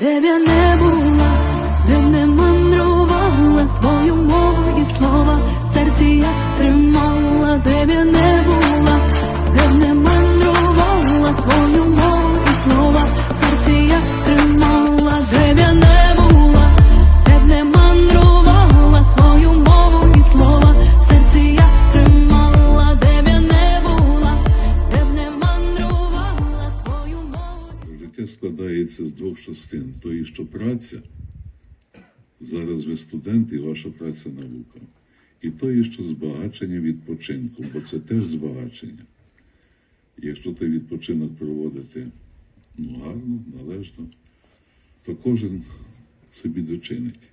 де б я не була, де не мандрувала свою Життя складається з двох частин. То є, що праця, зараз ви студент і ваша праця наука. І то є, що збагачення відпочинку, бо це теж збагачення. Якщо той відпочинок проводити ну, гарно, належно, то кожен собі дочинить.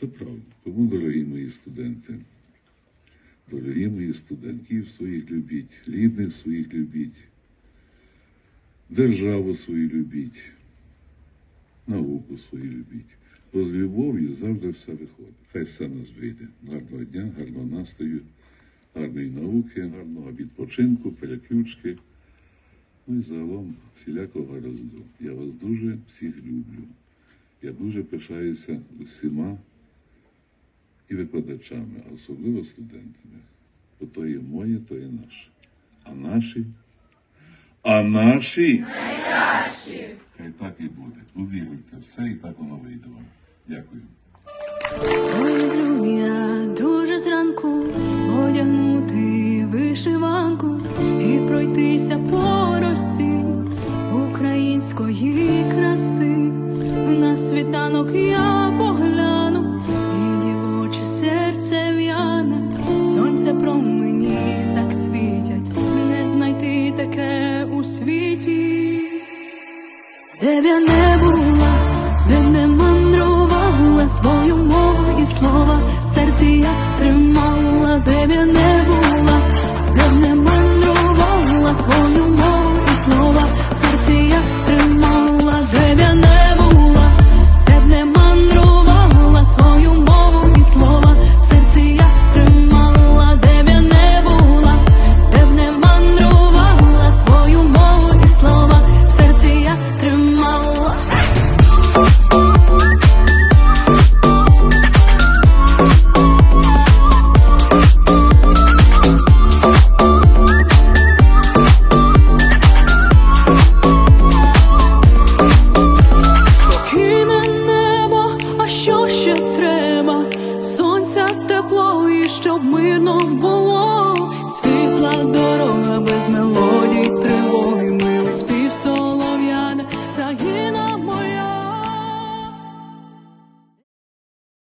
Це правда. Тому, дорогі мої студенти, дорогі мої студентів своїх любіть, рідних своїх любіть. Державу свою любіть, науку свою любіть. Бо з любов'ю завжди все виходить. Хай все нас вийде. Гарного дня, гарного настрою, гарної науки, гарного відпочинку, переключки. Ну і загалом всілякого гаразду. Я вас дуже всіх люблю. Я дуже пишаюся усіма і викладачами, а особливо студентами. Бо то є моє, то є наше. А наші а наші найкращі. Хай так і буде. Повірте, все і так воно вийде вам. Дякую. Люблю я дуже зранку одягнути вишиванку і пройтися по росі української краси. На світанок я Де б як було, світла дорога без мелодій.